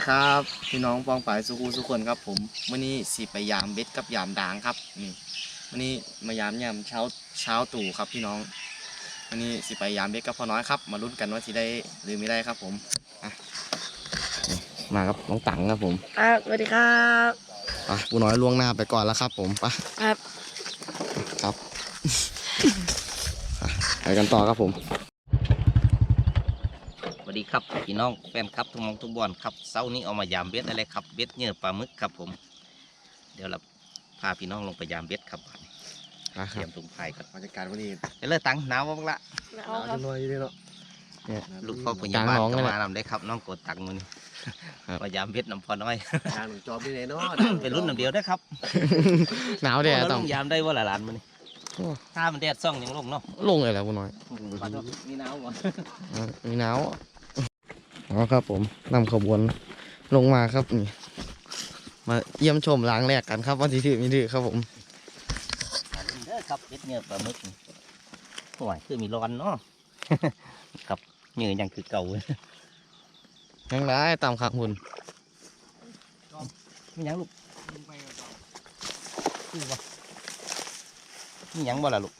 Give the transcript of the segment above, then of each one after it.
วัสดีครับพี่น้องปองฝ่ายสุขูสุขคนครับ ผมวันนี้สิไปยามเบ็ดกับยามด่างครับนี่วันนี้มายามยามเช้าเช้าตู่ครับพี่น้องวันนี้สิไปยามเบ็ดกับพ่อน้อยครับ มาลุ้นกันว่าสิได้หรือไม่ได้ครับ ผมอะนี่มาครับน้องตังครับผมครับสวัสดีครับอะปูน้อยล่วงหน้าไปก่อนแล้วครับ ผมไปครับครับอะไปกันต่อครับผมส วัสดีครับพี่น้องแฟนครับทุกหมองทุกบอนครับเสาร์นี้เอามายามเบ็ดอะไรครับเบ็ดเหยื่อปลาหมึกครับผม เดี๋ยวเราพาพี่น้องลงไปยามเบ็ดครับอะเตครีรัยบมถุงพายครับบรรยากาศวันนี้ไปเลยตังหนาวบ้างละเอาครับน้อยอยู่เลยเนาะเนี่ยลูกพ่อปุญกญาลางบ้านหนองก็เลยมานะนำได้ครับน้องกดตังมือนี้ครับมายามเบ็ดน้ำพอน้อยทางหนึ่งจอบที่ไหนเนาะเป็นรุ่นน้ำเดียวได้อครับหนาวเด้อแล้วต้ลองงยามได้ว่าหลานมือนี้โอ้ถ้ามันแดดซ่องยังลงเนาะลงเลยแหล้วปูน้อยมีหนาวก่อนอะมีหนาว อ๋อครับผมนำขบวนลงมาครับนี่มาเยี่ยมชมล้างแรกกันครับว่าที่ถือมีถือครับผมเด้อครับเบ็ดเหยื่อปลาหมึกนี่โอ้ยคือมีร้อนเนาะครับเหยื่อยังคือเก่าเลยยังไรตามขังหุ่นมีหยังลูกคือบ่มีหยังบ่ล่ะลูก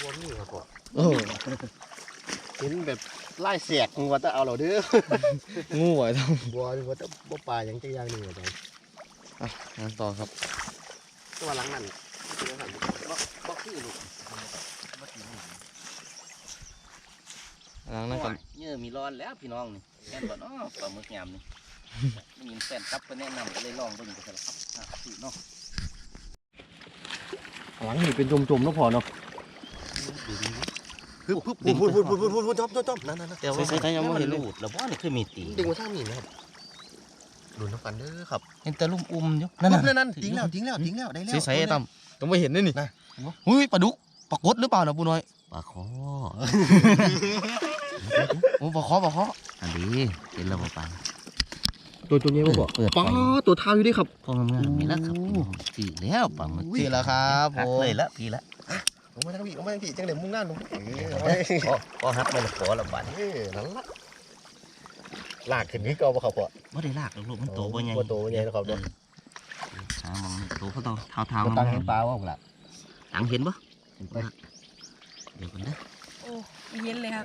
รวมนี่ครับพ่อโอ้ เห็นแบบไล่เสียกงัวจะเอาเราเด้องูไหวต้องบัวงัวจะบ่ปลาอย่างจะย่างนี่ครับอะงานต่อครับตัวหลังนั่นตัวหลังบ่บ่คือลูกล้างนั่นกันโอ้ยเหยื่อมีร้อนแล้วพี่น้องนี่แม่นบ่เนาะปลาหมึกยามนี่ได้ยินแฟนครับก็แนะนำก็เลยลองเบิ่งก็แล้วครับอะคือเนาะหลังนี่เป็นจมๆเนาะพ่อเนาะ ฮึบฮึบพูดพูดพูดพูดพูดพูดจอมจอมจอมนั่นนั่นแต่ว่าใส่ใส่ยังไม่เห็นเลยรูดแล้วบ่นี่คือมีตีดึงมาทางนี้นะครับลุ้นน้ำกันเด้อครับเห็นแต่ลุ่มอุ้มอยู่นั่นั่นนนั่นน่ะนั่นทิ้งแล้วทิ้งแล้วทิ้งแล้วได้แล้วใส่ใส่ไอ้ตั้มต้องไม่เห็นด้วยนี่นะหุ้ยปลาดุกปลากดหรือเปล่านะปูน้อยปลาคอโอ้ปลาคอปลาคออันนี้เห็นแล้วบ่ปลาตัวตัวนี้บ่พ่อเปิดป้าตัวเท้าอยู่ดิครับพองามๆนี่ละครับพี่น้องถือแล้วปลาหมึกทีแล้วครับผหักมเลยละพี่ละ ออกมาทางพี่ออกมาทางพี่จังเลยมุ่งหน้าลงเออเอาพไว้อพอหักมันขอละบาดเออนั่นละลากขึ้นนี้ก็เอาบ่ครับพ่อบ่ได้ลากหรอกลูกมันโตบ่ใหญ่บ่โตบ่ใหญ่นะครับเออหามองโตเขาต้องเท้าเท้าบ่ตั้งเห็นปลาว่าล่ะตังเห็นบ่เห็นปะเดี๋ยวกันนะโอ้ไม่เย็นเลยครับ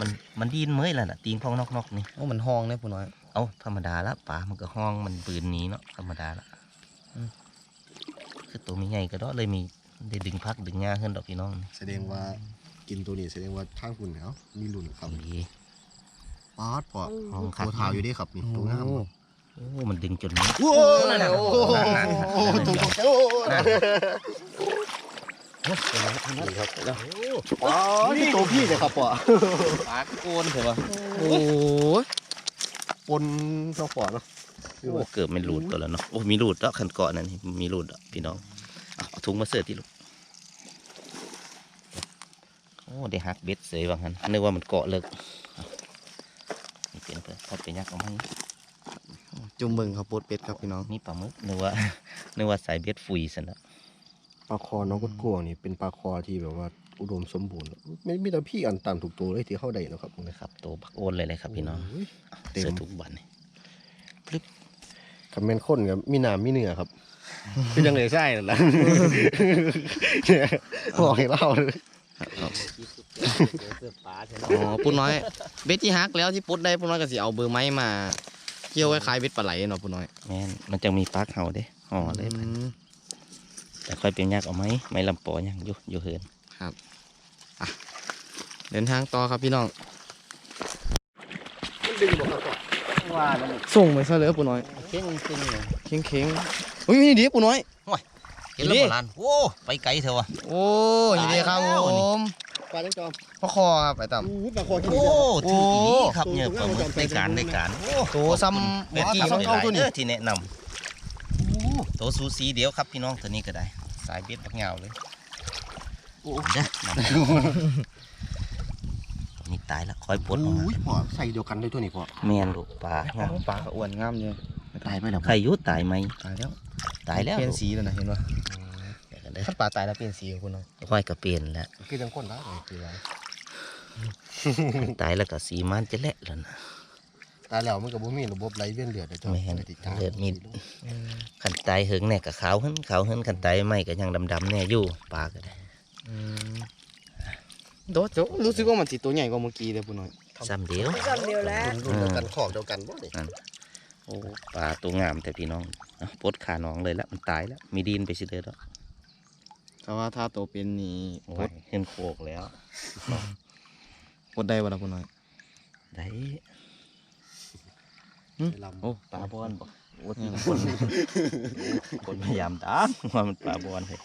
มันมันดีนเมื่อยแล้วน่ะตีนพองนอกๆนี่โอ้มันห้องเนี่ยปูน้อยเอ้าธรรมดาละป่ามันก็ห้องมันปืนหนี้เนาะธรรมดาละอืมคือตัวมีใหญ่ก็ดอกเลยมี ได้ดึงพักดึงงาขึ้นดอกพี่น้องนี่แสดงว่ากินตัวนี้แสดงว่าทางคุณแล้วมีรุ่นครับเอาดีปาดพอห้องคัตัวเท้าอยู่ดิครับนี่ตัวงามโอ้โอ้มันดึงจนนี้โอ้นั่นน่ะโหตัวตกใจโอ้นี่ครับอ๋อนี่ตัวพี่เลยครับพ่อปลาโกนเถอะวะโอ้ยปนน้องพ่อเนาะโอ้เกือบไม่รูดตัวแล้วเนาะโอ้มีรูดแล้วขันเกาะนั่นนี่มีรูดอะพี่น้อง เอาเอาถุงมาเสิร์ฟที่ลูก โอ้ได้หักเบ็ดเสยว่างั้นนึกว่ามันเกาะเลิกเอานี่เป็นเพื่อนถ้าเป็นยักษ์เอามาจุ่มเบิ่งครับปดเป็ดครับพี่น้องนี่ปลาหมึกนึกว่านึกว่าสายเบ็ดฟุยสันละปลาคอน้องกุดกวงนี่เป็นปลาคอที่แบบว่าอุดมสมบูรณ์ไม่มีแต่พี่อันตามถูกตัวเลยที่เข้าได้เนาะครับนะครับตัวบักโอนเลยเลยครับพี่น้องโยเต็เสือมทุกวันนี่คำเมนข้นกับมีน้ำมีเนื้อครับ คือจังเลยใช่นั่นแหละบอกให้เล่าเลยเสื้อปลาใช่ไหมอ๋อปูน้อย เบ็ดที่ฮักแล้วที่ปดได้ปูน้อยก็สิเอาเบอร์ไม้มาเกี่ยวไว้คล้ายเบ็ดปลาไหลเนาะปูน้อยแม่นมันจะมีปลักเห่าเด้ห่อเลยอืมแต่ค่อยเป็นยักษ์เอาไหมไม่ลำปอยังอยู่อยู่เหินเดินทางต่อครับพี่น้องดึงบอกครับว่าแล้วส่งไปซะเลยปูน้อยเข่งจริงเลยเค้งเค้งๆ อุ้ยนี่ดีปูน้อย เห็นแล้วนี่โบราณโอ้ ไปไกลเถอะวะ โอ้ยดีครับตายแล้วผนี่ มปลาจังจอมพ่อคอครับไปต่ำ อู้ปลาคอที่โอ้นี่ถืออีโอ้ครับเนี่ยปลาหมึกในการในการ โอ้โตซ้ำเบ็ดหัวที่ซ้ำหเก้าลายตัวๆนี้เด้อที่แนะนำโตสูสีเดียวครับพี่น้องตัวนี้ก็ได้ สายเบ็ดบักเหงาเลยโอ้เด้อนี่ตายแล้วคอยปลดออกมาอุ้ยพ่อใส่เดียวกันได้ตัวนี้พ่อแม่นลูกปลาปลากระอ้วนงามเลยตายไปแล้วใครอยุตายไหมตายแล้ว ตายแล้วเปลี่ยนสีแล้วนะเห็นปะเดี๋ยวกันเด้อถ้าปลาตายแล้วเปลี่ยนสีคุณน้อยค่อยกระเปลี่ยนแล้วคือจังคนได้เลยคืออะไรตายแล้วก็สีมันจะแหละแล้วนะตายแล้วมันก็บ่มีระบบไหลเวียนเลือดเด้อจ้ะแม่นติดตามเลือดมีขันตายเหิงเนี่ยก็ขาวหึ้นขาวหึ้นขันตายไม่ก็ยังดำๆเนี่ยอยู่ปลาก็ได้โดดโจะรู้สึกว่ามันสิตัวใหญ่กว่าเมื่อกี้เลยปุ่นน้อยซ้ำเดียวจำเดียวแล้วรุ่นเดียวกันขอกเดียวกันบ่นี่โอ้ปลาตัวงามแต่พี่น้องเอาปลดขาน้องเลยละมันตายแล้ว มีดินไปสิเลยแล้วแต่ว่าถ้าตัวเป็นนี่โอ้พยดเห็นโคกแล้วพดได้บ่ล่ะปุ่นน้อย ได้ไปลำโอ้ปลาบอลบ่โอ้ที่คนคนพยายามดังว่ามันปลาบอลเลย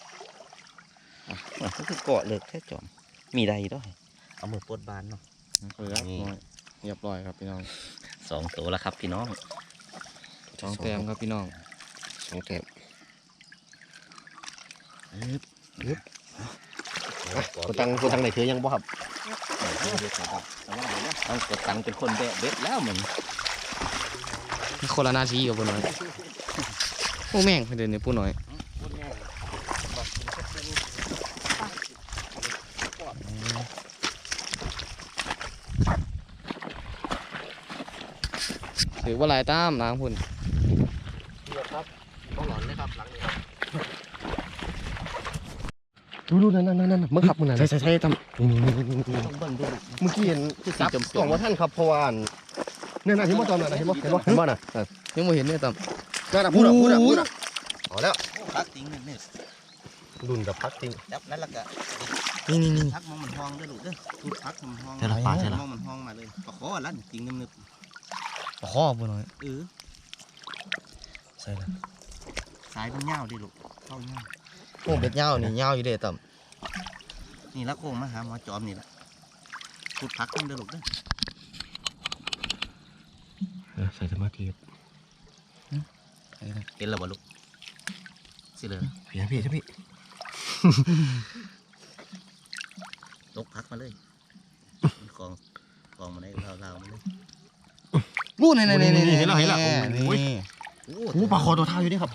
อะมันก็คือเกาะเลิกแค่จอม มีได้ด้วยเอามือปลดบานเนาะเออครับนี่น้อยเรียบร้อยครับพี่น้องสองตัวแล้วครับพี่น้อง สองแต้มครับพี่น้องสองแต้มอึ๊บกดตังกดตังไหนเถือยังบ่ครับต้องกดตังค์เป็นคนแบะเบ็ดแล้วเหมือนคนละหนาทีกับปุ่นน้อยโอ้แม่งเดินในปุ่นน้อยถือว่าหลายตามล้างพุ่น ครับต้องหลอนเลยครับหลังนี้ครับ ดูๆนั่นๆๆๆมึงขับมึงนั่นใช่ใช่ใช่ตามนี่ๆๆๆต้องเบิ่งดูเมื่อกี้เห็นจับกล่องว่าท่านครับเพราะว่าอันเนี่ยนะเห็นบ่ตอนนั้นนะเห็นบ่เห็นบ่เห็นบ่น่ะนั่นยังไม่เห็นเนี่ยตามนั่นน่ะพูดน่ะพูดน่ะพูดน่ะเอาแล้วพักติ้งนิดนึงรุ่นกับพักจริงจับนั่นและก็นี่นี่นี่พักมองมันห้องด้วยลูกเด้อพูดพักมันห้องเท่าไหร่ปลาเท่าไหร่มองมันห้องมาเลยปลาคอลั่นจริงนึบข้อปุ่นน้อยๆเออใช่แล้วสายมันยาวดิลูกเข้ายา วโอ้เบ็ดยาวนี่ยาวอยู่เด้ตามนี่ละโค้งมาหาหมอจอมนี่ละพูดพักมันเด้อลูกเด้อเออใส่สมาธิเห็นแล้วบ่ลูกสิเลยพี่พี่พี่ตกพักมาเลยกองกองมาได้เราๆมาเลยนู่นนี่นี่นี่นี่เห็นแล้วเห็นแล้วโอ้ยนี่ โอ้โอ้ปลาคอตัวเท่าอยู่นี่ครับ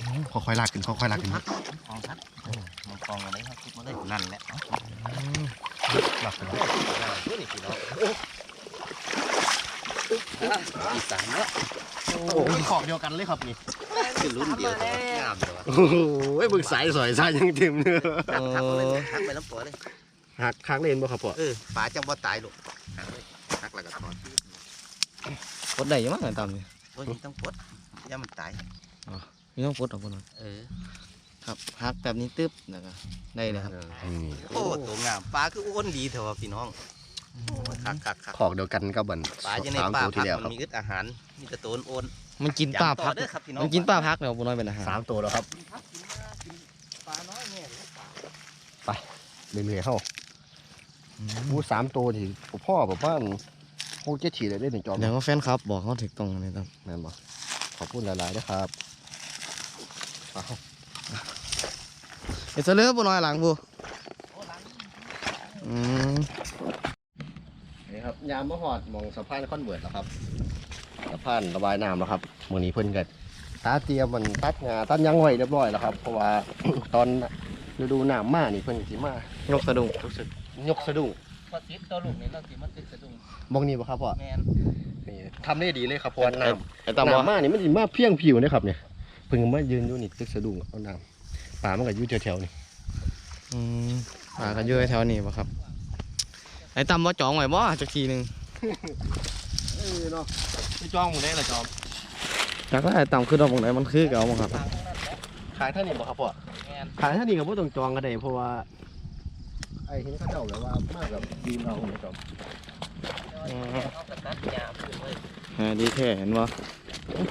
ค่อยๆลากขึ้นค่อยๆลากขึ้นพักกองพักมันกองมาเลยครับทุกมาเลยนั่นแหละลากขึ้นอีสานเนาะโอ้ยขอบเดียวกันเลยครับนี่คือรุ่นเดียวแต่ว่างามเลยวะโอ้โหบึกสายสอยสายยังเต็มเนื้อทักทักมาเลยทักไปน้ำปอเลยหักค้างเล่นบ่ครับพ่อเออปลาจังบ่ตายลูกทักเลยทักแล้วก็ถอนปลดได้ยังมั้งตามนี่ตัวนี้ต้องปลดอ ย่ามันตายนี่ต้องปลดออกปุ่นน้อยเออครับหักแบบนี้ตึ๊บนะครับได้เลยครับโอ้ตัวงามปลาคืออ้วนดีเถอะวะพี่น้องคักคักคักขอกเดียวกันกับบันปลาจะในสามป่าตัวพัที่กแล้วมัครับนมีอึดอาหารมีแต่ตัวโอนมันกินๆปลาจำต่อพักเด้อครับพี่น้องมันกินปลาพักเนี่ยปุ่นน้อยเป็นอาหารสามตัวแล้วครับปลาน้อยเนี่ยเรื่อยๆเข้าอู้สามตัวที่พ่อแบบว่าโคเจ็ดฉีดเลยได้หนึ่งจอมเดี๋ยวก็แฟนครับบอกเขาถึกตรงนี้ครับแม่นบ่ ขอบคุณหลายๆนะครับเอาเดี๋ยวจะเลือกปุ่นน้อยหลังบูอืมนี่ครับยามมะหอดมองสะพานค่อนเวิร์ตแล้วครับสะพานระบายน้ำแล้วครับมือนี้เพิ่นกันตาเตรียมมันตัดงาตัดยังไว้เรียบร้อยแล้วครับ เพราะว่าตอนฤดูหน้ำมานี่เพิ่นสิมายกสะดุ้งรู้สึกยกสะดุ้ง พอติดตัวลูกนี่เราสิมันติดสะดุ้งมองนี่บ่ครับพ่อแมนนี่ทำได้ดีเลยครับเพราะว่าน้ำไอ้ตามบ่น้ำมานี่มันสิมาเพียงผิวนะครับเนี่ยเพิ่งมายืนอยู่นี่ตึกสะดุ้งเอาน้ำป่ามันก็อยู่แถวๆนี่อืมปลาก็อยู่แถวนี้ป่ะครับ ไอ้ตำว่าจองไว้บ่จักทีหนึงเออเนาะไปจ้องหมึงได้ละจอมจักว่าไอ้ตำคือดอกบงไหนมันคือเก่าบ่ครับ ขายเท่านี้บ่ครับพ่อแมนขายเท่านี้ก็บ่ต้องจองก็ได้เพราะว่าไอ้เห็นเขาเจ้าแบบว่ามากกับดีมเราเนี่ยจอมเขากระตัดยาพื้นเลยอ่าดีแท้เห็นบ่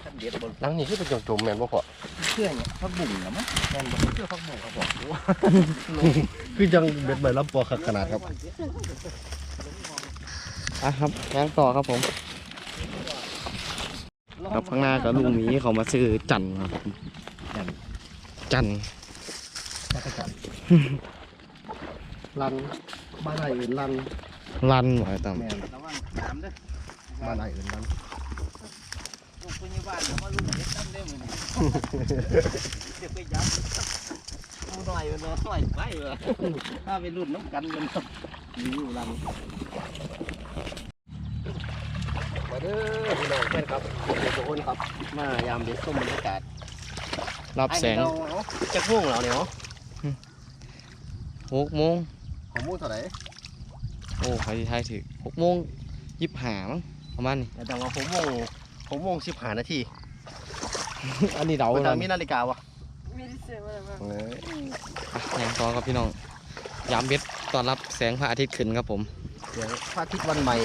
ท่านเด็ดบนหลังนี้คือเป็นจมๆแม่นบ่พ่อเชื่อเนี่ยพักบุ่งนะมั้งแม่นบ่เชื่อพักหมูครับพ่อคือจังเบ็ดใบลำปอขนาดครับอะครับย่างต่อครับผมครับข้างหน้าก็ลุงหมีเขามาซื้อจันทร์ครับจันทร์จักรจันทร์ ลันบ้านไหนอื่นลันรันบ่ไอ้ตำแม่นระวังน้ำเด้อบ้านไหนอื่นลันลูกพยาบาลเขามาลูกเด็ดตั้มได้มือนี่เดี๋ยวไปยับกูหน่อยมันหน่อยไปวะถ้าไปรุ่นน้ำกันมันอยู่ลำเด้อพี่น้องแฟนครับทุกคนครับ มายามเด็ดส้มบรรยากาศรับแสงไอ้เราเอาจักม่วงแล้วเนี่ยเนาะหกโมง ของม่วงเท่าไหร่โอ้ใครที่ทายถือหกโมงยิบหามั้งประมาณนี้แต่ว่าผมม่วงผมม่วงสิบห้านาทีอันนี้เดาเวเลลายมีนาฬิกาวะไม่ได้เสียมาแล้วครับเอออะแสงตอนครับพี่น้อง ยามเบ็ดตอนรับแสงพระอาทิตย์ขึ้นครับผมเดี๋ยวพระอาทิตย์วันใหม่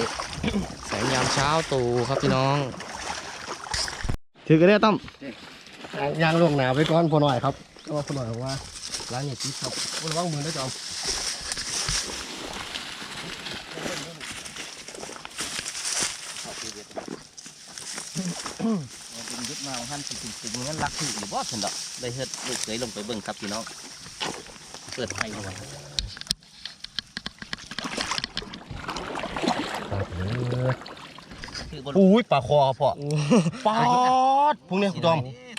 แสงยามเช้าตู่ครับพี่น้อง ถือกันได้ตั้มยางลวงหนาไปก่อนพอหน่อยครับก็ว่าพอหน่อยบอกว่าร้านเนี่ยจิ๊บครับระวังมือนะจอม เป็นยึดมาของท่า นสิถึงถึงงั้นรักถูกหรือบ่ฉันดอกได้เฮ็ดลูกเคยลงไปเบิ่งครับพี่น้องเปิดไฟเอาไว้คือบนอุ้ยปลาคอครับพ่อปลาดพวกเนี้ยคุณจอม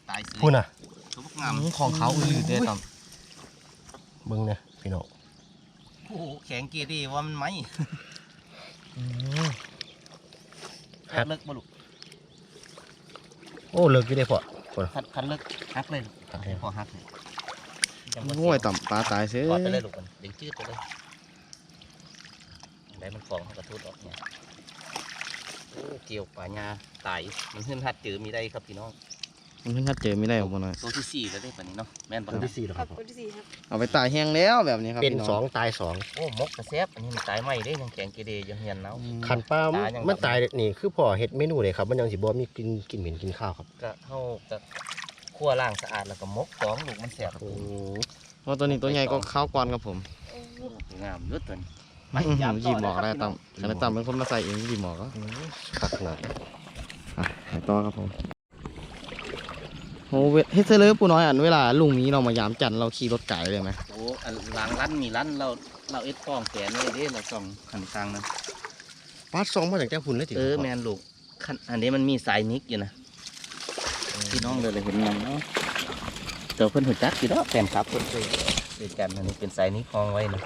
ตายเสือพูดน่ะตัวพวกงามของเขาอือได้ตั้มเบิ่งเนี่ยพี่น้องโอ้โหแข็งเกรีว่ามันไหมเลิกบ่ลูกโอ้เลิกอยู่ได้พ่อคันคันเลิกฮักเลยลูกพอฮักเลยโอ้ยตั้มปลาตายเสียปล่อยไปเลยลูกมันเดี๋ยวจืดไปเลยได้มันฟองเขากระทุดออกเนี่ยโอ้เกี่ยวป่าญาตายมันขึ้นหัดจือมีได้ครับพี่น้อง มันเพิ่งคัดเจอไม่ได้ออกมาหน่อยตัวที่สี่แล้วได้ป่ะนี้เนาะแม่นตัปะวนะที่สี่แล้วคครัรับบคนที่สี่ครับเอาไปตายแห้งแล้วแบบนี้ครับเป็นพี่สองตายสองโอ้มกกระแซบอันนี้มันตายไหมได้ยังแข็งเกเรยังเฮียนเนาะ อืมขันปลาตายัง มันตายนี่คือพ่อเฮ็ดเมนูเลยครับ มันยังสิบ่มีกินกินเหม็นกินข้าวครับก็เท่ากับคั่วล่างสะอาดแล้วก็มกสองลูกมันแสบโอ้เพราะตัวนี้ตัวใหญ่ก็ข้าวกวนครับผมงามเลือดตัวนี้ไม่หยิบหมอกได้ตั้มขณะตั้มเป็นคนมาใส่เองหยิบหมอกก็ตักหนาด อะไปต่อครับผม โอ้เวเฮ็ดเซเลอร์ปูน้อยอันเวลาลุงนี้เรามายามจันทร์เราขี่รถไก่เลยไหมโอ้อันหลังรั้นมีรั้นเราเราเอ็ดป้องแขนเลยเด้เราส่องขันกลางนั้นปลาซองมาจากแก้วหุ่นเลยจริงเออแมนลูกขันอันนี้มันมีสายนิกอยู่นะพี่น้องเลยเลยเห็นมันเนาะเจอเพิ่นหัวจักกี่ดอกแฟนครับเพิ่นเคยเล่นกันอันนี้เป็นสายนิกคลองไว้นะ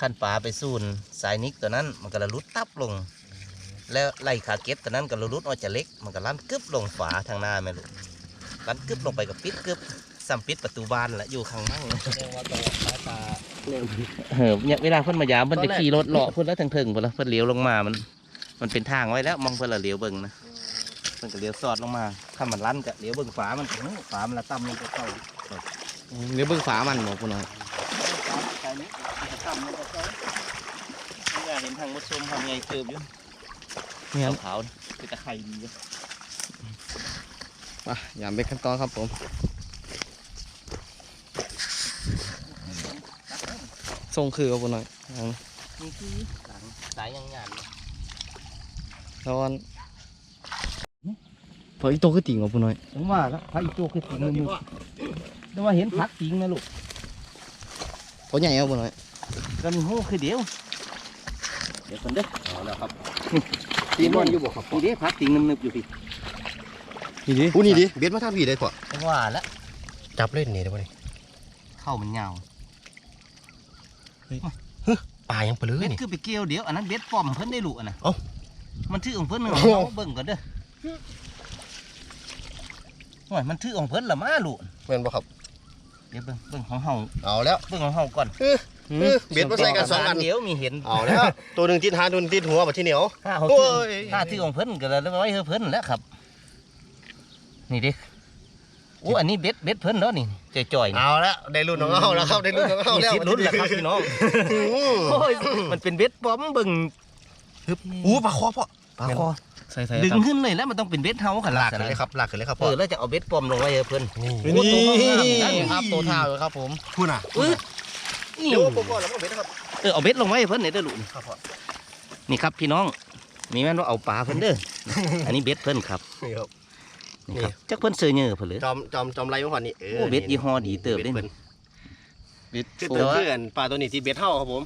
ขั้นปลาไปสูนสายนิกตัวนั้นมันก็ระลุดตับลง แล้วไล่ขาเก็ตตัวนั้นก็ระลุดออกจากเล็ก มันก็ลั่นกึบลงฝาทางหน้าแม่ลูก ลั่นกึบลงไปกับปิดกึบซ้ำปิดประตูบ้านและอยู่ข้างนั่งแสดงว่าตลอดสายตาเร็วเออเนี่ยเวลาเพิ่นมายามเพิ่นจะขี่รถเลาะเพิ่นแล้วถึงๆเพิ่นแล้วเพิ่นเลี้ยวลงมามัน มันเป็นทางไว้แล้วมองเพิ่นละเลี้ยวเบิ่งนะเพิ่นก็เลี้ยวสอดลงมาถ้ามันลั่นก็เลี้ยวเบิ่งฝามันก็หูฝามันละต่ำลงก็เข้าเดี๋ยวเบิ่งฝามันบอกปูน้อยฝาใส่นี้ก็ต่ำลงก็เข้าอยากเห็นทางมดส้มทำไงเติบอยู่เนี่ยขาวๆคือตะไคร้ดีอยู่ ไปยามเบ็ดขั้นตอนครับผมทรงคือกับปูน้อยเอานี่คือหลังสายยังงานตอนพออีโตคือติ่งกับปูน้อยผมว่าแล้วพระอีโจคือติงมือแต่ว่าเห็นพักติงนะลูกตัวใหญ่ครับปูน้อยก็มีหูคือเดียวเดี๋ยวคนเด้อเอาแล้วครับตีนอนอยู่บ่ครับนี่เด้พักติงนึบๆอยู่พี่ นี่ดิผู้นี่ดิเบ็ดมาทางพี่ได้พ่อผมว่าแล้วจับเล่นนี่ได้บ่นี่เข้ามันยาวปลายังเปลือเบ็ดนี่คือไปเกี่ยวเดี๋ยวอันนั้นเบ็ดป้อมเพิ่นได้ลูกอันน่ะเอ้ามันถือของเพิ่นเนาะโอ้โหเอาเบิ่งก่อนเด้อโอ้ยมันถือของเพิ่นละมาลูกแม่นบ่ครับเดี๋ยวเบิ่งเบิ่งของเฮาเอาแล้วเบิ่งของเฮาก่อนเออเบ็ดมาใส่กันสองอันเดี๋ยวมีเห็นเอาแล้วตัวหนึ่งติดหางตัวหนึงติดหัวแบบที่เหนียวถ้าเขาโอ้ถือยถ้าถือของเพิ่นก็แล้วไว้ให้เพิ่นแหล้วครับ นี่เด้โอ้อันนี้เบ็ดเบ็ดเพิ่นเนาะนี่จ่อยๆนี่เอาแล้วได้รุ่นของเอาแล้วครับได้รุ่นของเอามีแล้วสิทธิ์ลุ้นแหละครับพี่น้องอืมโอ้ยมันเป็นเบ็ดป้อมเบิ่งอู้ปลาคอพ่อปลาคอใส่ใส่ดึงตั้มขึ้นเลยแล้วมันต้องเป็นเบ็ดเฮาขนาลาดกขึ้นนั้นเลยครับลากขึ้นเลยครับเอพ่ออแล้วจะเอาเบ็ดปลอมลงไว้ให้เพิ่นนี่โอ้ตัวงามๆนั่นครับตัวเท้าอยู่ครับผมพูดน่ะอึดนี่เดี๋ยวผมก่อนแล้วก็เบ็ดนะครับเออเอาเบ็ดลงไว้ให้เพิ่นเนี่ยเด้อลูกครับพ่อนี่ครับพี่น้องมีแม่นว่าเอาปลาเพิ่นเด้ออันนี้เบ็ดเพิ่นครับนี่ครับ นี่ครับจักเพิ่นเสือเนื้อเพิ่นเลยจอมจอมจอมไรเมื่อวานนี้โอ้เบ็ดยี่ห้อดีเติบเด้เบ็นี่บิดคือโอ้ตัวเพื่อนปลาตัวนี้ที่เบ็ดเท่าครับผม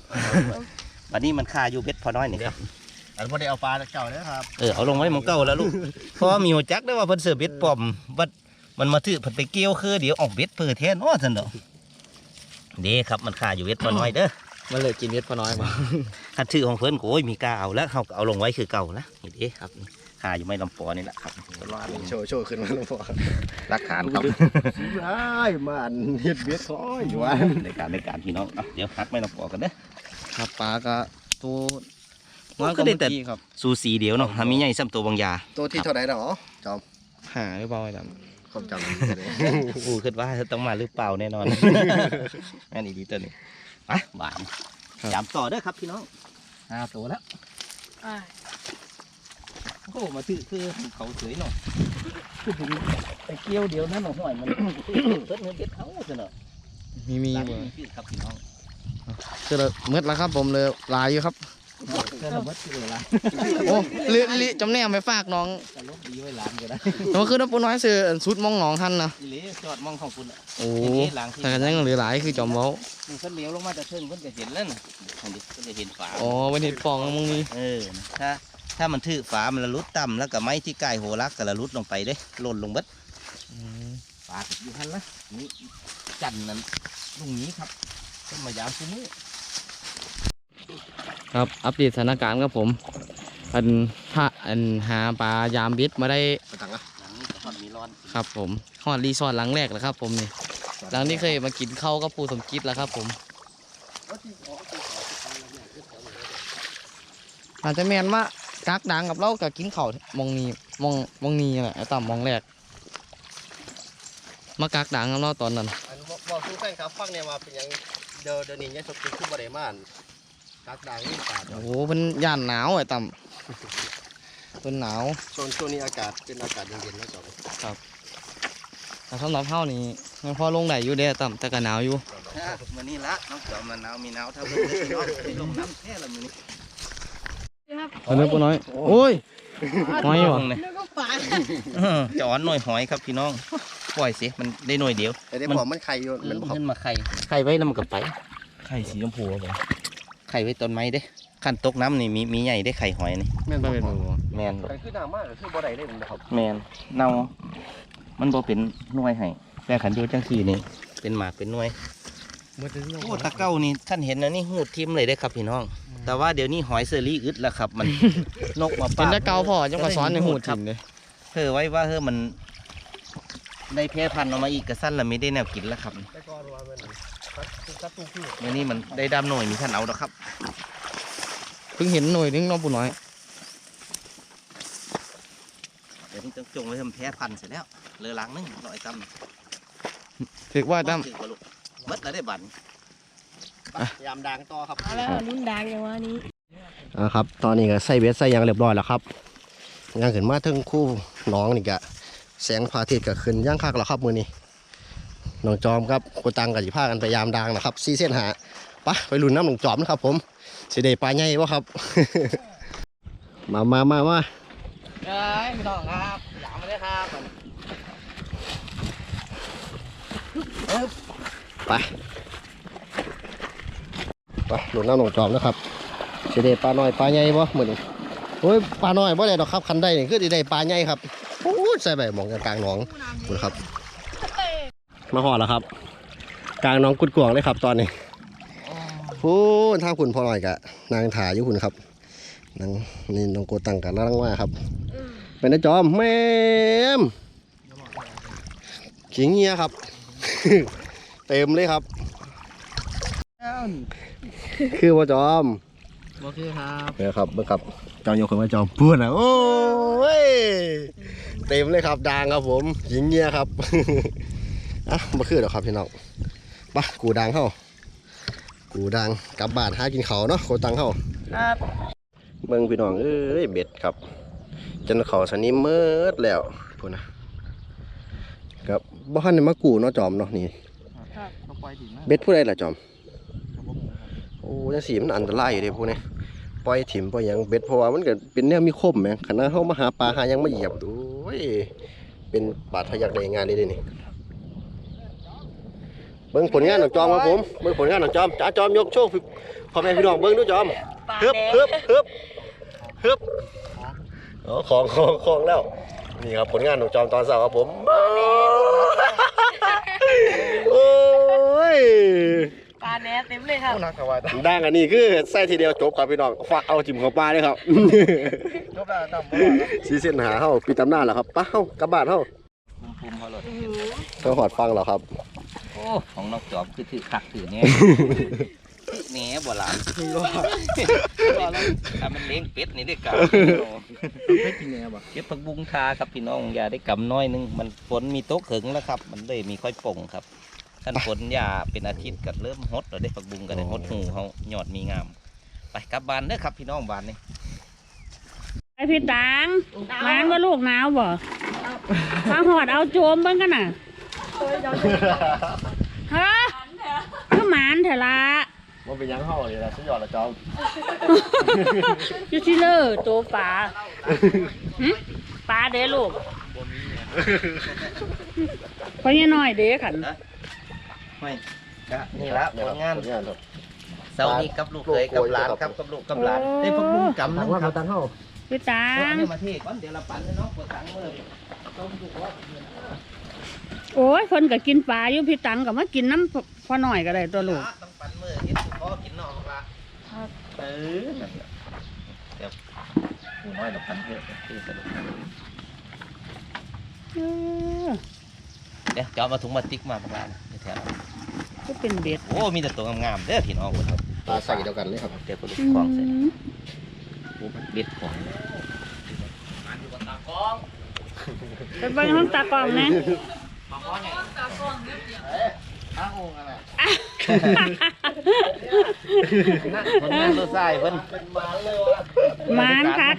บัดนี้มันค่าอยู่เบ็ดพอน้อยนี่ครับอันพอได้เอาปลาเก่าแล้วครับเออเอาลงไว้หมองเก่าแล้วลูกเพราะว่ามีหัวจักได้อว่าเพิ่นเสือเบ็ดปลอมบัดมันมาถือเพิ่นไปเกี่ยวคือเดี๋ยวออกเบ็ดเพื่อแทนอ้อซั่นดอกเด้ครับมันค่าอยู่เบ็ดพอน้อยเด้อมันเลยกินเม็ดพอน้อยมาคันชื่อของเพิ่นก็โอ้ยมีกล้าเอาแล้วเขาก็เอาลงไว้คือเก่าละนี่เด้ครับ ขาอยู่ไม่ลำปอนี่แหละครับรอดโชว์โชว์ขึ้นมาหลวงพ่อรักฐานครับได้มาอันเฮ็ดเบ็ดคอยอยู่ว่าในการในการพี่น้องเอาเดี๋ยวพักไม่ลำปอกันเด้อครับปลาก็ตัวโอ้น้อยกก็ว่าได้เมื่อแต่กี้ครับสูสีเดียวเนาะถ้ามีใหญ่ซ้ำตัวบางยา ตัวที่เท่าไหร่เนาะจอมหาหรือเปล่าไอ้ดความจำดีเลยกูคิดว่าต้องมาหรือเปล่าแน่นอนอันนี้ดีตัวนี้ไปบานจามต่อเด้อครับพี่น้องห้าตัวแล้ว อ่าโอ้มาถือคือเขาสวยหน่อยคือถึงไปเกี่ยวเดียวนั่นหน่อยห่วยมันเพิ่นเงินเก็บเอาซะเนาะำมีมีหลังเบอนี่คือครับพี่น้องคือเราเมื่อแล้วครับผมเลยลายอยู่ครับเพิ่นเอาหมดคือละโอ้ลิลิจำแนกไปฝากน้องตลกดีไว้หลานก็ได้แต่ว่าคือน้ำปูน้อยซื้อสุดมองหนองทันนะอีหลีจอดมองของคุณอะโอ้อย่างนี้หลังที่แต่กันยังเหลือหลายคือจอมเว้านี่เพิ่นเลี้ยวลงมาจากเทิงเพิ่นก็เห็นแล้วนะอันนี้เพิ่นจะเห็นฝาอ๋อเป็นเห็ดฟองมึงนี่เออถ้า ถ้ามันถือฝามันละลุดต่ำแล้วก็ไม้ที่ใกล้โหรักก็ละลุดลงไปเด้หล่นลงเบิดปากอยู่หันละนี่จันนั้นลุงนี้ครับต้นมายามซุ้มือครับอัปเดตสถานการณ์ครับผม อันถ้าอันหาปลายามเบ็ดมาได้ไปตังค์นะหลังนี้ก็ทอดมีร้อนครับ ผมฮอดรีสอร์ทหลังแรกแล้วครับ ผมนี่หลังนี้เคยมากินข้าวกับปูสมจิตแล้วครับ ผมอาจจะแมนว่า กักดังกับเรากับกินข้าวมองนี้มองมองนี้แหละไอ้ต่ำมองแรก มากักดังกับเราตอนนั้นอันบอกบอกสู้แฟนครับฟังเนี่ยว่าเป็นหยังเดี๋ยวเดี๋ยวนี้ยังสกิลขึ้นบ่ได้มาอันกักดังนี่ป่าโอ้โหเป็นย่านหนาวไอ้ต่ำเป็นหนาวช่วงช่วงนี้อากาศเป็นอากาศเย็นๆนะจอมแต่สำหรับเฮานี่มันพอลงได้อยู่เด้อต่ำแต่ก็หนาวอยู่มันนี่ละน้องจอมมันหนาวมีหนาวเท่าเพื่อนพี่น้องไปลงน้ำแค่ละมือนี้ครับ เอาเนื้อปูน้อย โอ้ยน้อยว่ะเลยแล้วก็ฝาจะอ่อนหน่อยหอยครับพี่น้อง ปล่อยสิ มันได้หน่อยเดียวแต่ได้มันผมมันไข่อยู่มัมันนบอกขึ้นมาไข่ ไข่ไว้แล้วมันก็ไป ไข่สีชมพูครับผมไข่ไว้ต้นไม้เด้ขั้นตกน้ำนี่มีมีใหญ่ได้ไข่หอยนี่แม่นไม่บ่เป็นบอกหมูแมนไข่คือหนามากคือบ่ได้เลยมันครับแมนเน่ามันบ่เป็นหน่วยให้แต่ขันดูจังสีนี่เป็นหมากเป็นหน่วย โอ้ตะเก้านี่ท่านเห็นนะนี่หูดทิมเลยได้อครับพี่น้อง แต่ว่าเดี๋ยวนี้หอยเซอรี่อึดแล้วครับ มันนกมาเป็ปานตะเกาพ่อจังก็ซ้อนในหูคถิ่รับมเลยเธอไว้ว่าเฮ้อมันได้แพร่พันธุ์ออกมาอีกกระสั้นละไม่ได้แนวกินแล้วครับแต่ก่อนว่ามันตัดตัดตู้คือวันนี้มันได้ดำหน่อยมีท่านเอาแล้วครับเพิ่งเห็นหน่วยนึงน้องปูน้อยเดี๋ยวนี้ต้องจงไว้ทำแพร่พันธุ์เสร็จแล้วเรือหลังนึงร้อยตำถือว่าตั้ม ถือว่าลูกมัดแล้วได้บันยามดังต่อครับเอาแล้วรุ่นดังอย่างว่านี้อ่าครับ ตอนนี้ก็ใส่เบ็ดใส่หยางเรียบร้อยแล้วครับย่างขึ้นมาถึงคู่น้องนี่ก็แสงพระอาทิตย์ก็ขึ้นย่างคักแล้วครับมือนี้น้องจอมครับโคตังกับจิพากันไปยามดังนะครับซีเส้นหาปะไปลุ้นน้ำน้องจอมนะครับผมสิได้ปลาใหญ่วะครับ มามามามาเอ้ยไม่ต้องครับอยากมาเลยครับ ไปไปลุ้นน้ำน้องจอมนะครับสิได้ปลาหน้อยปลาใหญ่บ่มือนโอ้ยปลาหน้อยบ่ได้ดอกครับคันได้นี่คือได้ปลาใหญ่ครับโอ้ยใส่ใบหมองกลางหนองคุณครับ มาหอดแล้วครับ กลางหน้องกุดกวงเลยครับ ตอนนี้พูนทาคุณพ่อหน่อยกะนางถ่ายยู่คุณครับนางนี่น้องโกตังกับล่างว่าครับเป็นนะจอมแม่มขิงเงี้ยครับ เต็มเลยครับ คือว่าจอมโอเคครับเนี่ยครับเบิ่งครับจอมยกขึ้นมาจอมพูดนะโอ้ยเต็มเลยครับดังครับผมหญิงเงียครับอะมาคือเดี๋ยวครับพี่น้องไปะกูดังเข้ากูดังกลับบ้านหากินเขาวเนาะโคตังเข้าครับเบิ่งพี่น้องเอ้ยเบ็ดครับ จนเขาสนิมเมิดแล้วพูดนะกับบ้านในมากูเนาะจอมเนาะนี่ครับต้อง ปล่อยถิ่นนะเบ็ดผู้ใดล่ะจอม โอ้จังสีมันอันตรายอยู่เด้พวกนี้ปล่อยถิ่มปล่อยหยังเบ็ดเพราะว่ามันก็เป็นแนวมีคมแหมขณะเฮามาหาปลาหาหยังมาเหยียบโอ้ยเป็นบาดทะยักได้งานเลยเด้นี่เบิ่งผลงานของจอมครับผมเบิ่งผลงานของจอมจ้าจอมยกโชคพ่อแม่พี่น้องเบิ่งดูจอมปลาฮึบแดงฮึบฮึบฮึบอ๋อของของของแล้ว นี่ครับผลงานของจอมตอนเช้าครับผม โอ้ยปลาแหนเต็มเลยครับนักกว่าด่างอันนี้คือใส่ทีเดียวจบครับพี่น้องฝากเอาจิ้มเข้าปลาเลยครับจบแล้วดำบ่สีเส้นหาเฮาปีตำหน้าแล้วครับป้าเฮากลับบ้านเฮาภูมิๆเขาหลดเขาหอดฟังแล้วครับ โอ้ ของนกจอมคือถือคักถือเนี่ยแห น่บ่หลานถ้ามันเลี้ยงเป็ดนี่ได้กำไม่กินแหนบ่เก็บผักบุ้งทาครับพี่น้องอย่าได้กำน้อยนึงมันฝนมีโต๊ะขิงแล้วครับ มันเลยมีค่อยป่งครับท่านฝนอย่าเป็นอาทิตย์ก็เริ่มฮดแล้วได้ผักบุ้งก็ได้ฮดหูเขาหยอดมีงาม ไปกลับบ้านเด้อครับพี่น้องบ้านนี่ไอพี่ตังหมานว่าลูกหนาวบ่มาหอดเอาโจมเบิ่งกันน่ะฮะคือหมานเถอะละ มันเป็นยังเฮาเลยล่ะสุดยอดละจอมยูซิเลอร์ตัวปลาหึปลาเด้ลูกเพราะยังน้อยเด้ขันไม่นี่ละผลงานผลงานครับเสาร์นี้กับลูกเคยกับหลานครับกับลูกกับหลานได้ผักบุ้งกำนึงครับตังเฮาพี่ตัเอาอังนนี้มาเทก่อนเดี๋ยวเราปั่นเลยเนาะปวดตังมือต้มถูกว่าโอ้ยเพิ่นก็กินปลาอยู่พี่ตังก็มากินน้ำพพอหน่อยก็ได้ตัวลูก ต้องปั่นมือกินถูกพ่อกินนอกละเออนั่นแหละเดี๋ยวผู้น้อยเราปั่นเพื่อะที่สนุกเดี๋ยวจะเอามาถุงมาติ๊กมาประมาณนี้แถวก็เป็นเบ็ดโอ้มีแต่ตัวงามๆเด้อพี่น้องคนครับปลาใส่เดียวกันเลยครับเดี๋ยวคนอืคลองใส่โอ้เบ็ดของไปเบิ่งห้องตากล้องนะคนงา นตัวใส่เพิ่นหมานคัก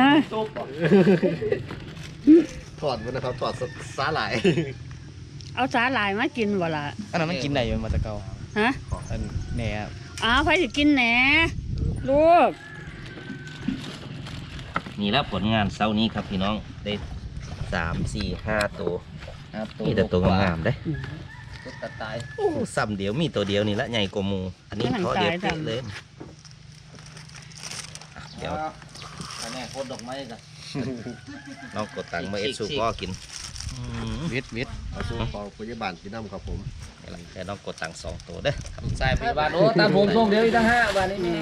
นะถอดมันนะครับถอดสาหร่าย เอาสาหร่ายมากินบ่ล่ะอันนั้นมันกินได้อยู่มาแตะเกาฮะอันแหนอะอ้าวใครจะกินแหนลูกนี่แล้วผลงานเช้านี้ครับพี่น้องได้สามสี่ห้าตัวมีแต่ตัวงามๆเด้ ตุ๊กตายโอ้ซ้ำเดียวมีตัวเดียวนี่ละใหญ่กว่าหมูอันนี้ขอเดียวเป๊ะเลยอะเดี๋ยวอันนี้โคตรดอกไม้กันน้องกดตังค์มาเอ็ดสูพ่อกินอืมวิทย์วิทย์เอาสู้ฟองพยาบาลกินน้ำครับผมนี่ล่ะแต่น้องกดตังค์สองตัวเด้อครับใส่พยาบาลโอ้ตามผมส่งเดียวอีกตั้งห้าบาทนี่มี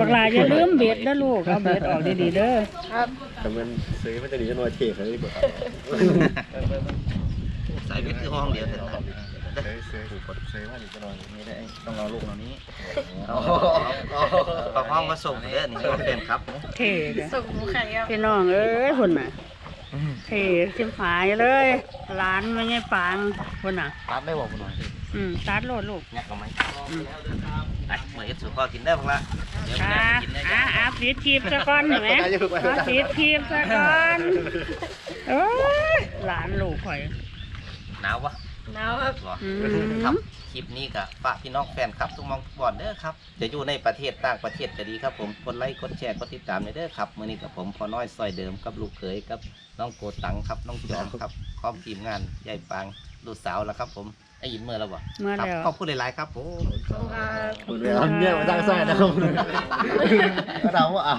บักหลาอย่าลืมเบ็ดนะลูกเอาเบ็ดออกดีๆเด้อ แต่มันซื้อมันจะดีจะนอยเทเลยดีกว่าครับใส่เบ็ดคือห้องเดียวเท่านั้อซื้อถูกกดซื้อว่าดีจะนอยนี่ได้ต้องเอลูกเรานี้เอาเอห้องมาส่งเด้อนี่ก็เป็นครับเท่เด้อพี่น้องเอ้ยคนน่ะเท่ชิมหายเลยร้านไม่ใช่ปังคนน่ะรับได้บอกคุณหน่อยอืมตัดโลดลูกงักเอาไหมไปมาเอ็ดสูพ่อกินได้บ้างละเดี๋ยวอ่ากินได้อ่าอ่าปิดคลิปซะก่อนเห็นไหมอ่าปิดคลิปซะก่อนโอ้ยหลานลูกข่อย หนาววะหนาวครับบ่อืครับมคลิปนี้กับฝากพี่น้องแฟนครับทุกหมองบ่อนเด้อครับ จะอยู่ในประเทศต่างประเทศก็ดีครับผมกดไลค์กดแชร์กดติดตามเด้อครับมื้อนี้กับผมพอน้อยซอยเดิมกับลูกเขยกับน้องโกตังครับน้องจอมครับพร้อมทีมงานยายปางลูกสาวแล้วครับ ผมไอ้ยินเมื่อแล้วบ่เมื่อครับแล้ว ขอบคุณหลายๆครับผมคุณเรียนเนี่ยมาตั้งไส้นะครับเราว่าเอา